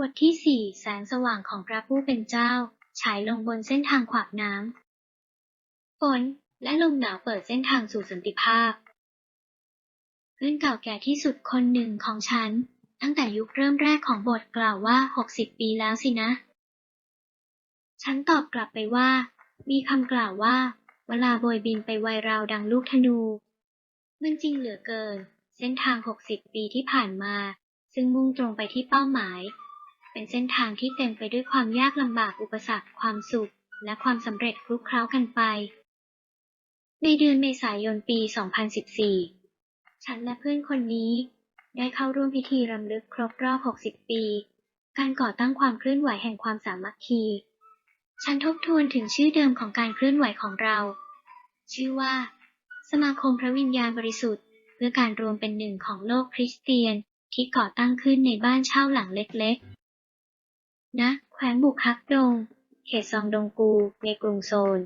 บทที่สี่แสงสว่างของพระผู้เป็นเจ้า ฉายลงบนเส้นทางขวากน้ำฝนและลมหนาวเปิดเส้นทางสู่สันติภาพ เพื่อนเก่าแก่ที่สุดคนหนึ่งของฉัน ตั้งแต่ยุคเริ่มแรกของบทกล่าวว่าหกสิบปีแล้วสินะ ฉันตอบกลับไปว่า มีคำกล่าวว่า เวลาโบยบินไปไวราวดังลูกธนู มันจริงเหลือเกิน เส้นทาง60ปีที่ผ่านมา ซึ่งมุ่งตรงไปที่เป้าหมาย เป็นเส้นทางที่เต็มไปด้วยความยากลำบากอุปสรรคความสุข และความสำเร็จคลุกเคล้ากันไป ในเดือนเมษายนปี 2014 ฉันและเพื่อนคนนี้ ได้เข้าร่วมพิธีรำลึกครบรอบ 60 ปี การก่อตั้งความเคลื่อนไหวแห่งความสามัคคี ฉันทบทวนถึงชื่อเดิมของการเคลื่อนไหวของเรา ชื่อว่า สมาคมพระวิญญาณบริสุทธิ์ เพื่อการรวมเป็นหนึ่งของโลกคริสเตียนที่ก่อตั้งขึ้นในบ้านเช่าหลังเล็กๆ นะแขวงบุกฮักดง เขตซองดงกู ในกรุงโซล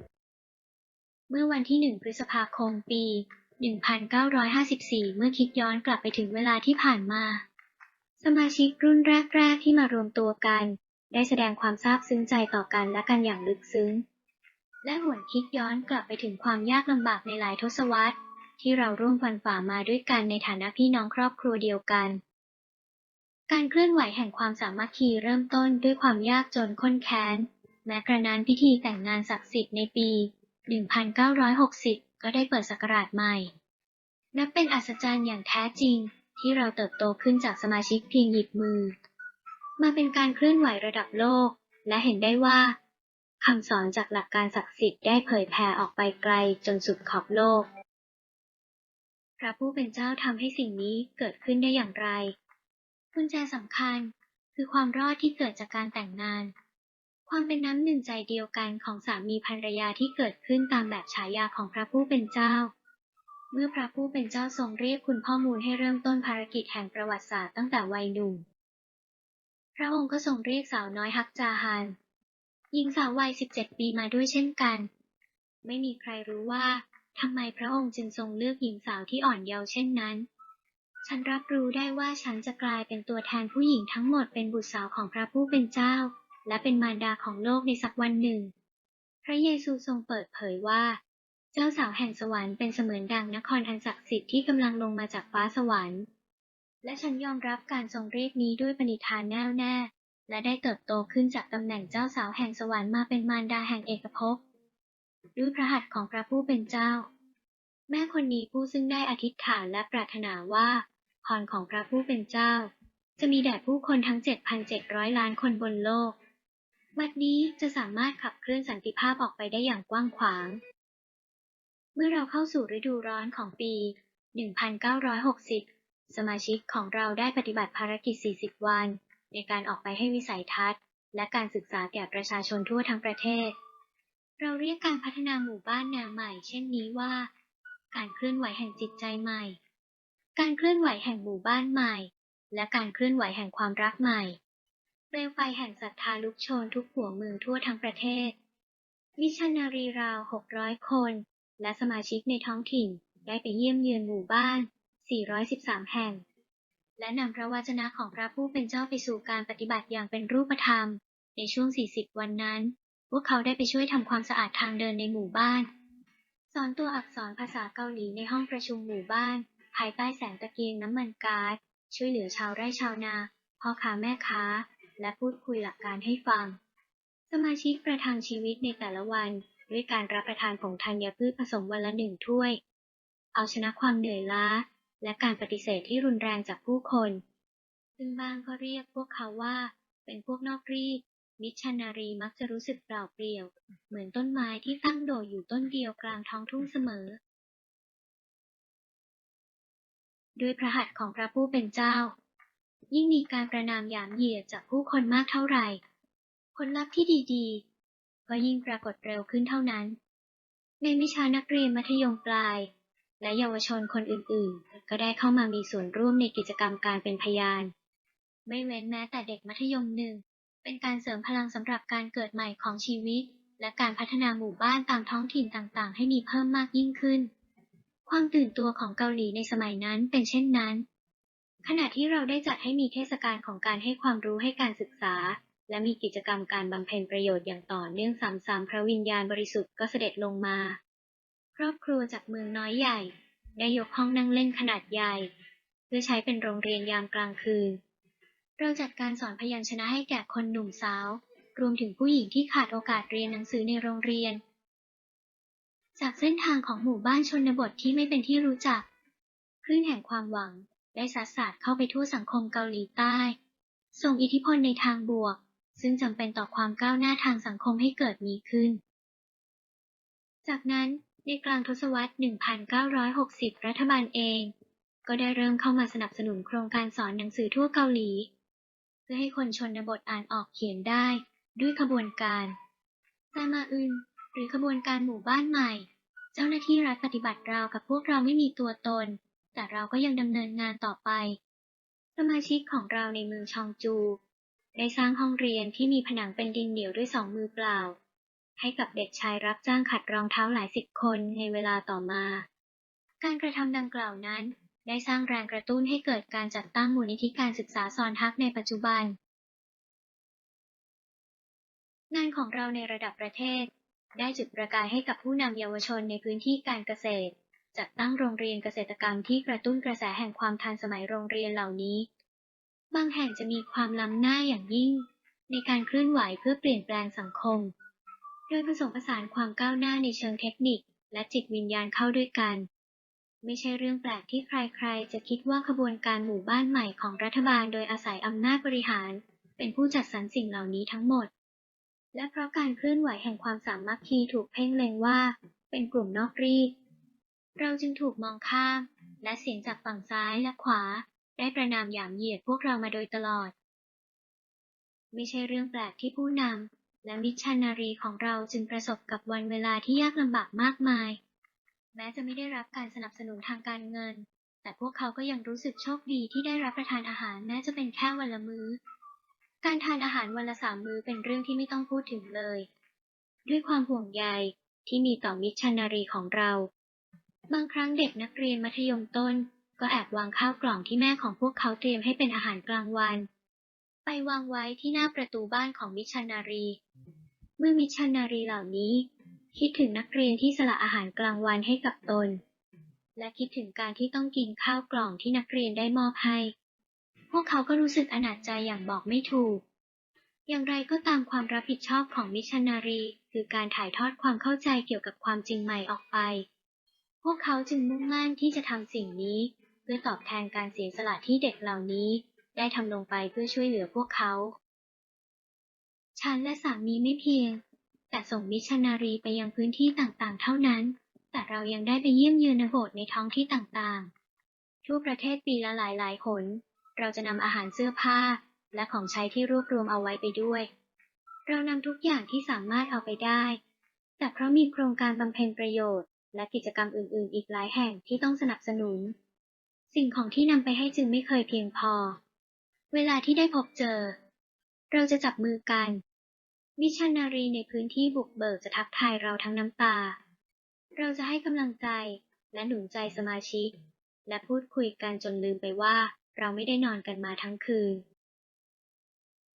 เมื่อวันที่หนึ่งพฤษภาคม ปี 1954 เมื่อคิดย้อนกลับไปถึงเวลาที่ผ่านมา สมาชิกรุ่นแรก ๆ ที่มารวมตัวกัน ได้แสดงความซาบซึ้งใจต่อกันและกันอย่างลึกซึ้ง และหวนคิดย้อนกลับไปถึงความยากลำบากในหลายทศวรรษ ที่เราร่วมฟันฝ่ามาด้วยกันในฐานะพี่น้องครอบครัวเดียวกัน การเคลื่อนไหวแห่งความสามัคคีเริ่มต้นด้วยความยากจนข้นแค้น แม้กระนั้นพิธีแต่งงานศักดิ์สิทธิ์ในปี 1960 ก็ได้เปิดศักราชใหม่ นับเป็นอัศจรรย์อย่างแท้จริงที่เราเติบโตขึ้นจากสมาชิกเพียงหยิบมือ มาเป็นการเคลื่อนไหวระดับโลก และเห็นได้ว่าคำสอนจากหลักการศักดิ์สิทธิ์ได้เผยแผ่ออกไปไกลจนสุดขอบโลก พระผู้เป็นเจ้าทำให้สิ่งนี้เกิดขึ้นได้อย่างไร กุญแจสำคัญคือความรอดที่เกิดจากการแต่งงาน ความเป็นน้ำหนึ่งใจเดียวกันของสามีภรรยาที่เกิดขึ้นตามแบบฉายาของพระผู้เป็นเจ้า เมื่อพระผู้เป็นเจ้าทรงเรียกคุณพ่อมูลให้เริ่มต้นภารกิจแห่งประวัติศาสตร์ตั้งแต่วัยหนุ่ม พระองค์ก็ทรงเรียกสาวน้อยฮักจาฮันหญิงสาววัย 17 ปีมาด้วยเช่นกัน ไม่มีใครรู้ว่าทำไมพระองค์จึงทรงเลือกหญิงสาวที่อ่อนเยาว์เช่นนั้น ฉันรับรู้ได้ว่าฉันจะกลายเป็นตัวแทนผู้หญิงทั้งหมดเป็นบุตรสาวของพระผู้เป็นเจ้า และเป็นมารดาของโลกในสักวันหนึ่ง พระเยซูทรงเปิดเผยว่า เจ้าสาวแห่งสวรรค์เป็นเสมือนดังนครอันศักดิ์สิทธิ์ที่กำลังลงมาจากฟ้าสวรรค์ และฉันยอมรับการทรงเรียกนี้ด้วยปณิธานแน่วแน่ และได้เติบโตขึ้นจากตำแหน่งเจ้าสาวแห่งสวรรค์มาเป็นมารดาแห่งเอกภพด้วยพระหัตถ์ของพระผู้เป็นเจ้า แม่คนนี้ผู้ซึ่งได้อธิษฐานและปรารถนาว่า พรของพระผู้เป็นเจ้า จะมีแด่ผู้คนทั้ง 7,700 ล้านคนบนโลก บัดนี้จะสามารถขับเคลื่อนสันติภาพออกไปได้อย่างกว้างขวาง เมื่อเราเข้าสู่ฤดูร้อนของปี 1960 สมาชิกของเราได้ปฏิบัติภารกิจ 40 วัน ในการออกไปให้วิสัยทัศน์ และการศึกษาแก่ประชาชนทั่วทั้งประเทศ เราเรียกการพัฒนาหมู่บ้านแนวใหม่ เช่นนี้ว่า การเคลื่อนไหวแห่งจิตใจใหม่ การเคลื่อนไหวแห่งหมู่บ้านใหม่ และการเคลื่อนไหวแห่งความรักใหม่เปลวไฟแห่งศรัทธาลุกโชนทุกหัวเมืองทั่วทั้งประเทศ มิชันนารีราว600คน และสมาชิกในท้องถิ่นได้ไปเยี่ยมเยือนหมู่บ้าน 413 แห่ง และนำพระวจนะของพระผู้เป็นเจ้าไปสู่การปฏิบัติอย่างเป็นรูปธรรม ในช่วง 40 วันนั้น พวกเขาได้ไปช่วยทำความสะอาดทางเดินในหมู่บ้าน สอนตัวอักษรภาษาเกาหลีในห้องประชุมหมู่บ้าน ภายใต้แสงตะเกียงน้ำมันก๊าซช่วยเหลือชาวไร่ชาวนาพ่อค้าแม่ค้า และพูดคุยหลักการให้ฟัง สมาชิกประทังชีวิตในแต่ละวัน ด้วยการรับประทานผงธัญพืชผสมวันละหนึ่งถ้วย เอาชนะความเหนื่อยล้า และการปฏิเสธที่รุนแรงจากผู้คน ซึ่งบางก็เรียกพวกเขาว่า เป็นพวกนอกรีดมิชชันนารีมักจะรู้สึกเปล่าเปลี่ยว เหมือนต้นไม้ที่ตั้งโดดอยู่ต้นเดียวกลางท้องทุ่งเสมอ ด้วยพระหัตถ์ของพระผู้เป็นเจ้า ยิ่งมีการประนามหยามเหยียดจากผู้คนมากเท่าไหร่ ผลลัพธ์ที่ดีๆ ก็ยิ่งปรากฏเร็วขึ้นเท่านั้น ในวิชานักเรียนมัธยมปลาย และเยาวชนคนอื่นๆ ก็ได้เข้ามามีส่วนร่วมในกิจกรรมการเป็นพยาน ไม่เว้นแม้แต่เด็กมัธยมหนึ่ง เป็นการเสริมพลังสำหรับการเกิดใหม่ของชีวิต และการพัฒนาหมู่บ้านตามท้องถิ่นต่างๆ ให้มีเพิ่มมากยิ่งขึ้น ความตื่นตัวของเกาหลีในสมัยนั้นเป็นเช่นนั้น ขณะที่เราได้จัดให้มีเทศกาลของการให้ความรู้ให้การศึกษา และมีกิจกรรมการบำเพ็ญประโยชน์อย่างต่อเนื่องซ้ำๆพระวิญญาณบริสุทธิ์ก็เสด็จลงมา ครอบครัวจากเมืองน้อยใหญ่ ได้ยกห้องนั่งเล่นขนาดใหญ่ เพื่อใช้เป็นโรงเรียนยามกลางคืน เราจัดการสอนพยัญชนะให้แก่คนหนุ่มสาว รวมถึงผู้หญิงที่ขาดโอกาสเรียนหนังสือในโรงเรียน จากเส้นทางของหมู่บ้านชนบทที่ไม่เป็นที่รู้จักคลื่นแห่งความหวังได้สัดสาดเข้าไปทั่วสังคมเกาหลีใต้ ส่งอิทธิพลในทางบวก ซึ่งจำเป็นต่อความก้าวหน้าทางสังคมให้เกิดมีขึ้น จากนั้นในกลางทศวรรษ 1960 รัฐบาลเอง ก็ได้เริ่มเข้ามาสนับสนุนโครงการสอนหนังสือทั่วเกาหลี เพื่อให้คนชนบทอ่านออกเขียนได้ ด้วยขบวนการซามาอึน หรือขบวนการหมู่บ้านใหม่ เจ้าหน้าที่รัฐปฏิบัติราวกับพวกเราไม่มีตัวตน แต่เราก็ยังดำเนินงานต่อไป สมาชิกของเราในเมืองชองจู ได้สร้างห้องเรียนที่มีผนังเป็นดินเหนียวด้วยสองมือเปล่า ให้กับเด็กชายรับจ้างขัดรองเท้าหลายสิบคนในเวลาต่อมา การกระทำดังกล่าวนั้น ได้สร้างแรงกระตุ้นให้เกิดการจัดตั้งมูลนิธิการศึกษาสอนทักในปัจจุบันงานของเราในระดับประเทศ ได้จุดประกายให้กับผู้นำเยาวชนในพื้นที่การเกษตร จัดตั้งโรงเรียนเกษตรกรรมที่กระตุ้นกระแสแห่งความทันสมัยโรงเรียนเหล่านี้ บางแห่งจะมีความล้ำหน้าอย่างยิ่ง ในการเคลื่อนไหวเพื่อเปลี่ยนแปลงสังคม โดยผสมผสานความก้าวหน้าในเชิงเทคนิค และจิตวิญญาณเข้าด้วยกัน ไม่ใช่เรื่องแปลกที่ใครๆ จะคิดว่าขบวนการหมู่บ้านใหม่ของรัฐบาลโดยอาศัยอำนาจบริหาร เป็นผู้จัดสรรสิ่งเหล่านี้ทั้งหมด และเพราะการเคลื่อนไหวแห่งความสามัคคีถูกเพ่งเล็งว่า เป็นกลุ่มนอกรีดเราจึงถูกมองข้าม และเสียงจากฝั่งซ้ายและขวา ได้ประนามหยามเหยียดพวกเรามาโดยตลอด ไม่ใช่เรื่องแปลกที่ผู้นำและมิชชันนารีของเราจึงประสบกับวันเวลาที่ยากลำบากมากมาย แม้จะไม่ได้รับการสนับสนุนทางการเงิน แต่พวกเขาก็ยังรู้สึกโชคดีที่ได้รับประทานอาหารแม้จะเป็นแค่วันละมื้อ การทานอาหารวันละสามมื้อเป็นเรื่องที่ไม่ต้องพูดถึงเลย ด้วยความห่วงใยที่มีต่อมิชชันนารีของเรา บางครั้งเด็กนักเรียนมัธยมต้น ก็แอบวางข้าวกล่องที่แม่ของพวกเขาเตรียมให้เป็นอาหารกลางวัน ไปวางไว้ที่หน้าประตูบ้านของมิชชันนารี เมื่อมิชชันนารีเหล่านี้ คิดถึงนักเรียนที่สละอาหารกลางวันให้กับตน และคิดถึงการที่ต้องกินข้าวกล่องที่นักเรียนได้มอบให้ วกเขาก็รู้สึกอนาจใจอย่างบอกไม่ถูก อย่างไรก็ตามความรับผิดชอบของมิชชันนารี คือการถ่ายทอดความเข้าใจเกี่ยวกับความจริงใหม่ออกไป พวกเขาจึงมุ่งมั่นที่จะทำสิ่งนี้ เพื่อตอบแทนการเสียสละที่เด็กเหล่านี้ ได้ทำลงไปเพื่อช่วยเหลือพวกเขา ฉันและสามีไม่เพียง แต่ส่งมิชชันนารีไปยังพื้นที่ต่างๆ เท่านั้น แต่เรายังได้ไปเยี่ยมเยือนโบสถ์ในท้องที่ต่างๆ ทั่วประเทศปีละหลายๆหน เราจะนำอาหารเสื้อผ้า และของใช้ที่รวบรวมเอาไว้ไปด้วย เรานำทุกอย่างที่สามารถเอาไปได้ แต่เพราะมีโครงการบำเพ็ญประโยชน์ และกิจกรรมอื่น ๆ อีกหลายแห่งที่ต้องสนับสนุน สิ่งของที่นำไปให้จึงไม่เคยเพียงพอ เวลาที่ได้พบเจอ เราจะจับมือกันมิชชันนารีในพื้นที่บุกเบิกจะทักทายเราทั้งน้ำตา เราจะให้กำลังใจและหนุนใจสมาชิก และพูดคุยกันจนลืมไปว่า เราไม่ได้นอนกันมาทั้งคืน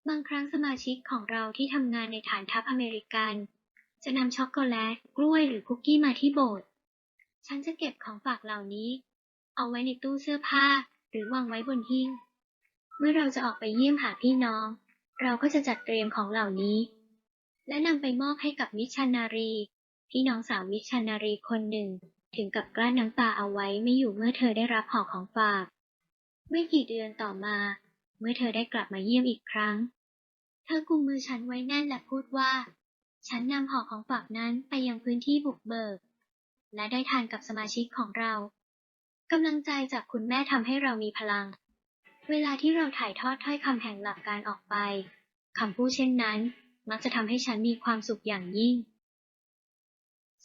บางครั้งสมาชิกของเราที่ทำงานในฐานทัพอเมริกัน จะนำช็อกโกแลต กล้วยหรือคุกกี้มาที่โบสถ์ ฉันจะเก็บของฝากเหล่านี้ เอาไว้ในตู้เสื้อผ้าหรือวางไว้บนหิ้ง เมื่อเราจะออกไปเยี่ยมหาพี่น้อง เราก็จะจัดเตรียมของเหล่านี้ และนำไปมอบให้กับมิชชันนารี พี่น้องสาวมิชชันนารีคนหนึ่ง ถึงกับกลั้นน้ำตาเอาไว้ไม่อยู่เมื่อเธอได้รับห่อของฝาก ไม่กี่เดือนต่อมา เมื่อเธอได้กลับมาเยี่ยมอีกครั้ง เธอกุมมือฉันไว้แน่นและพูดว่า ฉันนำห่อของฝากนั้นไปยังพื้นที่บุกเบิก และได้ทานกับสมาชิกของเรากำลังใจจากคุณแม่ทำให้เรามีพลัง เวลาที่เราถ่ายทอดถ้อยคำแห่งหลักการออกไปคำพูดเช่นนั้น มักจะทำให้ฉันมีความสุขอย่างยิ่ง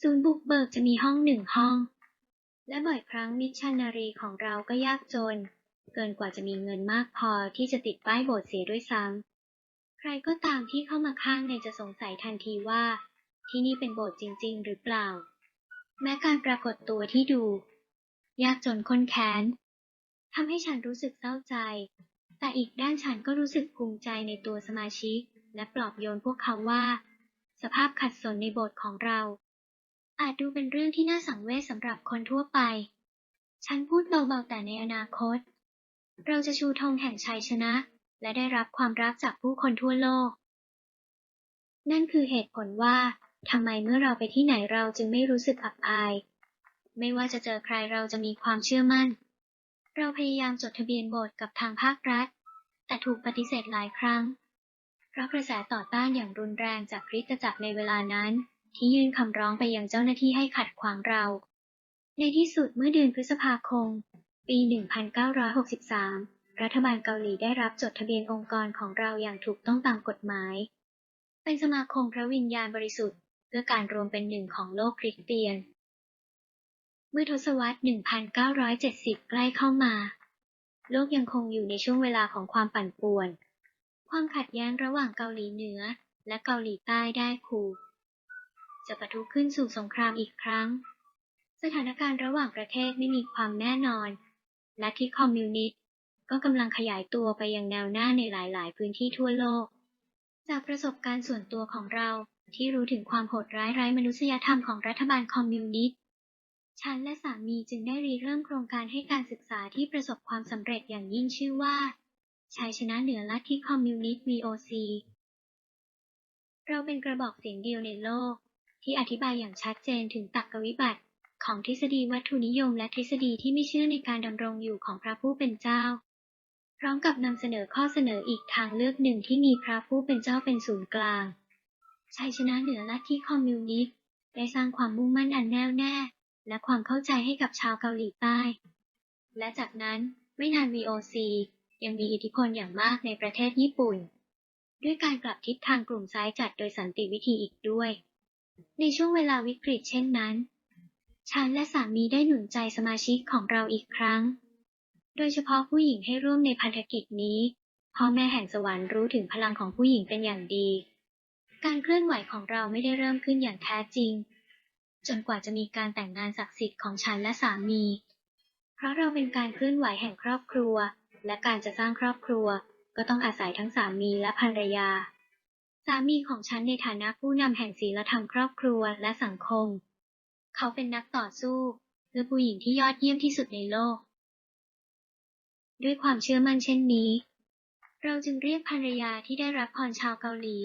ศูนย์บุกเบิกจะมีห้องหนึ่งห้อง และบ่อยครั้งมิชชันนารีของเราก็ยากจน เกินกว่าจะมีเงินมากพอที่จะติดป้ายโบสถ์เสียด้วยซ้ำ ใครก็ตามที่เข้ามาข้างในจะสงสัยทันทีว่า ที่นี่เป็นโบสถ์จริง ๆ หรือเปล่า แม้การปรากฏตัวที่ดู ยากจนค้นแค้นทำให้ฉันรู้สึกเศร้าใจ แต่อีกด้านฉันก็รู้สึกภูมิใจในตัวสมาชิก และปลอบโยนพวกเขาว่า สภาพขัดสนในโบสถ์ของเรา อาจดูเป็นเรื่องที่น่าสังเวชสำหรับคนทั่วไป ฉันพูดเบาๆแต่ในอนาคต เราจะชูธงแห่งชัยชนะ และได้รับความรักจากผู้คนทั่วโลก นั่นคือเหตุผลว่าทำไมเมื่อเราไปที่ไหนเราจึงไม่รู้สึกอับอาย ไม่ว่าจะเจอใครเราจะมีความเชื่อมั่น เราพยายามจดทะเบียนโบสถ์กับทางภาครัฐ แต่ถูกปฏิเสธหลายครั้ง เพราะกระแสต่อต้านอย่างรุนแรงจากคริสตจักรในเวลานั้น ที่ยื่นคำร้องไปยังเจ้าหน้าที่ให้ขัดขวางเรา ในที่สุดเมื่อเดือนพฤษภาคม ปี 1963 รัฐบาลเกาหลีได้รับจดทะเบียนองค์กรของเราอย่างถูกต้องตามกฎหมาย เป็นสมาคมพระวิญญาณบริสุทธิ์ เพื่อการรวมเป็นหนึ่งของโลกคริสเตียน เมื่อทศวรรษ 1970 ใกล้เข้ามา โลกยังคงอยู่ในช่วงเวลาของความปั่นป่วน ความขัดแย้งระหว่างเกาหลีเหนือและเกาหลีใต้ได้คูจะปะทุขึ้นสู่สงครามอีกครั้ง สถานการณ์ระหว่างประเทศไม่มีความแน่นอน ละที่คอมมิวนิสต์ก็กำลังขยายตัวไปยังแนวหน้าในหลาย ๆ พื้นที่ทั่วโลก จากประสบการณ์ส่วนตัวของเราที่รู้ถึงความโหดร้ายไร้มนุษยธรรมของรัฐบาลคอมมิวนิสต์ฉันและสามีจึงได้ริเริ่มโครงการให้การศึกษาที่ประสบความสำเร็จอย่างยิ่งชื่อว่าชัยชนะเหนือลัทธิคอมมิวนิสต์ VOC เราเป็นกระบอกเสียงเดียวในโลก ที่อธิบายอย่างชัดเจนถึงตรรกวิบัติ ของทฤษฎีวัตถุนิยมและทฤษฎีที่ไม่เชื่อในการดำรงอยู่ของพระผู้เป็นเจ้า พร้อมกับนำเสนอข้อเสนออีกทางเลือกหนึ่งที่มีพระผู้เป็นเจ้าเป็นศูนย์กลางชัยชนะเหนือลัทธิคอมมิวนิสต์ได้สร้างความมุ่งมั่นอันแน่วแน่ และความเข้าใจให้กับชาวเกาหลีใต้ และจากนั้นไม่นาน VOC ยังมีอิทธิพลอย่างมากในประเทศญี่ปุ่น ด้วยการกลับทิศทางกลุ่มซ้ายจัดโดยสันติวิธีอีกด้วย ในช่วงเวลาวิกฤตเช่นนั้น ฉันและสามีได้หนุนใจสมาชิกของเราอีกครั้ง โดยเฉพาะผู้หญิงให้ร่วมในพันธกิจนี้ พ่อแม่แห่งสวรรค์รู้ถึงพลังของผู้หญิงเป็นอย่างดี การเคลื่อนไหวของเราไม่ได้เริ่มขึ้นอย่างแท้จริง จนกว่าจะมีการแต่งงานศักดิ์สิทธิ์ของฉันและสามี เพราะเราเป็นการเคลื่อนไหวแห่งครอบครัว และการจะสร้างครอบครัว ก็ต้องอาศัยทั้งสามีและภรรยา สามีของฉันในฐานะผู้นำแห่งศีลธรรมครอบครัวและสังคม เขาเป็นนักต่อสู้เพื่อผู้หญิงที่ยอดเยี่ยมที่สุดในโลก ด้วยความเชื่อมั่นเช่นนี้ เราจึงเรียกภรรยาที่ได้รับพรชาวเกาหลี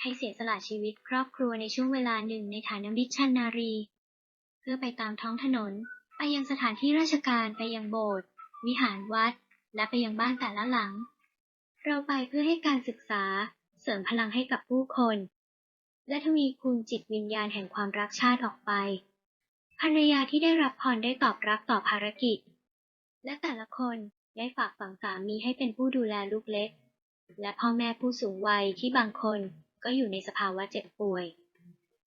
ให้เสียสละชีวิตครอบครัวในช่วงเวลาหนึ่งในฐานะมิชชันนารี เพื่อไปตามท้องถนน ไปยังสถานที่ราชการไปยังโบสถ์วิหารวัด และไปยังบ้านแต่ละหลัง เราไปเพื่อให้การศึกษาเสริมพลังให้กับผู้คน และทวีคูณจิตวิญญาณแห่งความรักชาติออกไป ภรรยาที่ได้รับพรได้ตอบรับต่อภารกิจ และแต่ละคนได้ฝากฝังสามีให้เป็นผู้ดูแลลูกเล็ก และพ่อแม่ผู้สูงวัยที่บางคนก็อยู่ในสภาวะเจ็บป่วย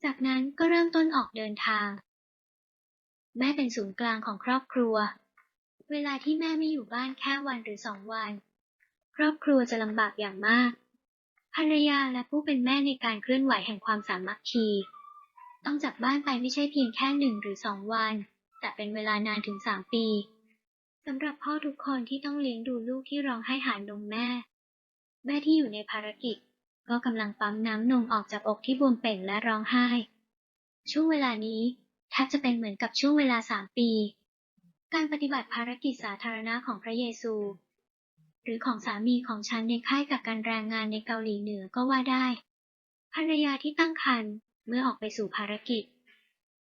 จากนั้นก็เริ่มต้นออกเดินทาง แม่เป็นศูนย์กลางของครอบครัว เวลาที่แม่ไม่อยู่บ้านแค่วันหรือสองวัน ครอบครัวจะลำบากอย่างมาก ภรรยาและผู้เป็นแม่ในการเคลื่อนไหวแห่งความสามัคคี ต้องจากบ้านไปไม่ใช่เพียงแค่หนึ่งหรือสองวัน แต่เป็นเวลานานถึงสามปีสำหรับพ่อทุกคนที่ต้องเลี้ยงดูลูกที่ร้องไห้หานมแม่ แม่ที่อยู่ในภารกิจ ก็กำลังปั๊มน้ำนมออกจากอกที่บวมเป่งและร้องไห้ ช่วงเวลานี้แทบจะเป็นเหมือนกับช่วงเวลาสามปี การปฏิบัติภารกิจสาธารณะของพระเยซู หรือของสามีของฉันในค่ายกักกันแรงงานในเกาหลีเหนือก็ว่าได้ภรรยาที่ตั้งครรภ์ มื่อออกไปสู่ภารกิจ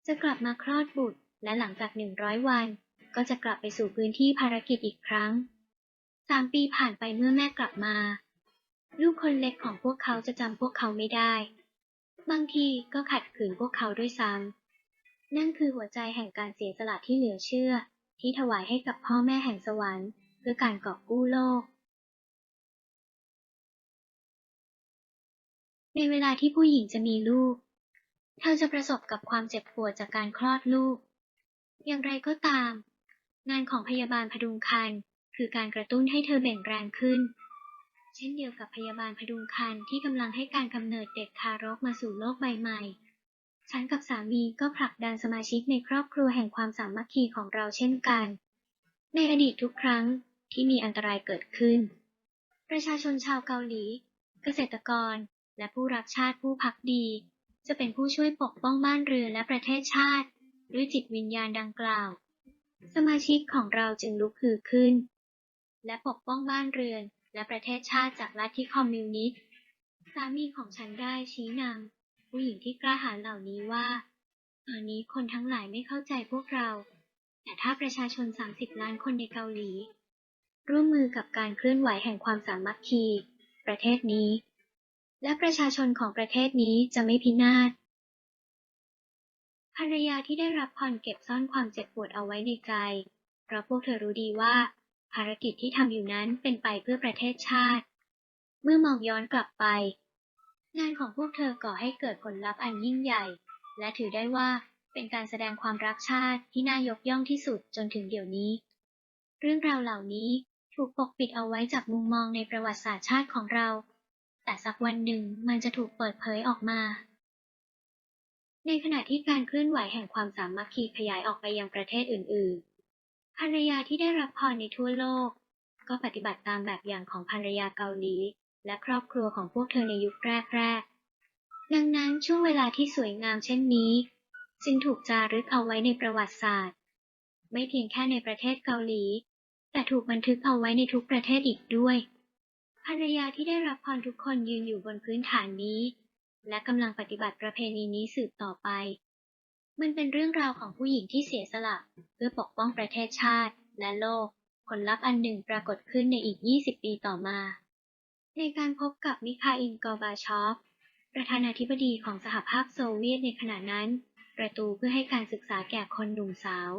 จะกลับมาคลอดบุตร และหลังจากหนึ่งร้อยวัน ก็จะกลับไปสู่พื้นที่ภารกิจอีกครั้ง สามปีผ่านไปเมื่อแม่กลับมา ลูกคนเล็กของพวกเขาจะจำพวกเขาไม่ได้ บางทีก็ขัดขืนพวกเขาด้วยซ้ำนั่นคือหัวใจแห่งการเสียสละที่เหลือเชื่อ ที่ถวายให้กับพ่อแม่แห่งสวรรค์ เพื่อการกอบกู้โลกในเวลาที่ผู้หญิงจะมีลูก เธอจะประสบกับความเจ็บปวดจากการคลอดลูก อย่างไรก็ตาม งานของพยาบาลพดุงครรภ์คือการกระตุ้นให้เธอเบ่งแรงขึ้น เช่นเดียวกับพยาบาลพดุงครรภ์ที่กำลังให้การกำเนิดเด็กทารกมาสู่โลกใบใหม่ ฉันกับสามีก็ผลักดันสมาชิกในครอบครัวแห่งความสามัคคีของเราเช่นกัน ในอดีตทุกครั้งที่มีอันตรายเกิดขึ้น ประชาชนชาวเกาหลี เกษตรกร และผู้รักชาติผู้พักดี จะเป็นผู้ช่วยปกป้องบ้านเรือนและประเทศชาติ ด้วยจิตวิญญาณดังกล่าว สมาชิกของเราจึงลุกฮือขึ้น และปกป้องบ้านเรือนและประเทศชาติจากลัทธิคอมมิวนิสต์สามีของฉันได้ชี้นำผู้หญิงที่กล้าหาญเหล่านี้ว่าตอนนี้คนทั้งหลายไม่เข้าใจพวกเรา แต่ถ้าประชาชน 30 ล้านคนในเกาหลี ร่วมมือกับการเคลื่อนไหวแห่งความสามัคคี ประเทศนี้ และประชาชนของประเทศนี้จะไม่พินาศภรรยาที่ได้รับพรเก็บซ่อนความเจ็บปวดเอาไว้ในใจ เพราะพวกเธอรู้ดีว่า ภารกิจที่ทำอยู่นั้นเป็นไปเพื่อประเทศชาติ เมื่อมองย้อนกลับไป งานของพวกเธอก่อให้เกิดผลลัพธ์อันยิ่งใหญ่ และถือได้ว่าเป็นการแสดงความรักชาติที่น่ายกย่องที่สุดจนถึงเดี๋ยวนี้ เรื่องราวเหล่านี้ถูกปกปิดเอาไว้จากมุมมองในประวัติศาสตร์ชาติของเรา แต่สักวันหนึ่งมันจะถูกเปิดเผยออกมา ในขณะที่การเคลื่อนไหวแห่งความสามัคคีขยายออกไปยังประเทศอื่นๆ ภรรยาที่ได้รับพรในทั่วโลก ก็ปฏิบัติตามแบบอย่างของภรรยาเกาหลี และครอบครัวของพวกเธอในยุคแรกๆ ดังนั้นช่วงเวลาที่สวยงามเช่นนี้ จึงถูกจารึกเอาไว้ในประวัติศาสตร์ ไม่เพียงแค่ในประเทศเกาหลี แต่ถูกบันทึกเอาไว้ในทุกประเทศอีกด้วย ภรรยาที่ได้รับพรทุกคนยืนอยู่บนพื้นฐานนี้ และกำลังปฏิบัติประเพณีนี้สืบต่อไป มันเป็นเรื่องราวของผู้หญิงที่เสียสละ เพื่อปกป้องประเทศชาติและโลก ผลลัพธ์อันหนึ่งปรากฏขึ้นในอีก 20 ปีต่อมา ในการพบกับมิคาอิลกอบาชอฟประธานาธิบดีของสหภาพโซเวียตในขณะนั้น ประตูเพื่อให้การศึกษาแก่คนหนุ่มสาว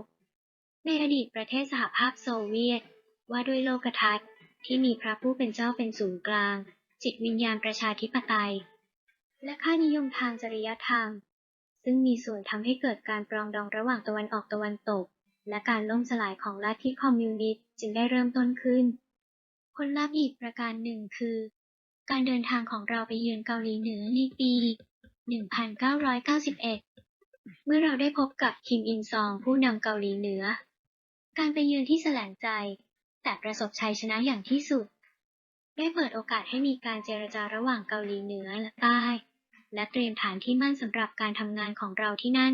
ในอดีตประเทศสหภาพโซเวียต ว่าด้วยโลกทัศน์ ที่มีพระผู้เป็นเจ้าเป็นศูนย์กลาง จิตวิญญาณประชาธิปไตย และค่านิยมทางจริยธรรม ซึ่งมีส่วนทำให้เกิดการปรองดองระหว่างตะวันออกตะวันตก และการล่มสลายของลัทธิคอมมิวนิสต์จึงได้เริ่มต้นขึ้น ผลลัพธ์อีกประการหนึ่งคือ การเดินทางของเราไปเยือนเกาหลีเหนือในปี 1991 เมื่อเราได้พบกับคิมอินซองผู้นำเกาหลีเหนือ การไปเยือนที่แสลงใจ แต่ประสบชัยชนะอย่างที่สุด ได้เปิดโอกาสให้มีการเจรจาระหว่างเกาหลีเหนือและใต้ และเตรียมฐานที่มั่นสำหรับการทำงานของเราที่นั่น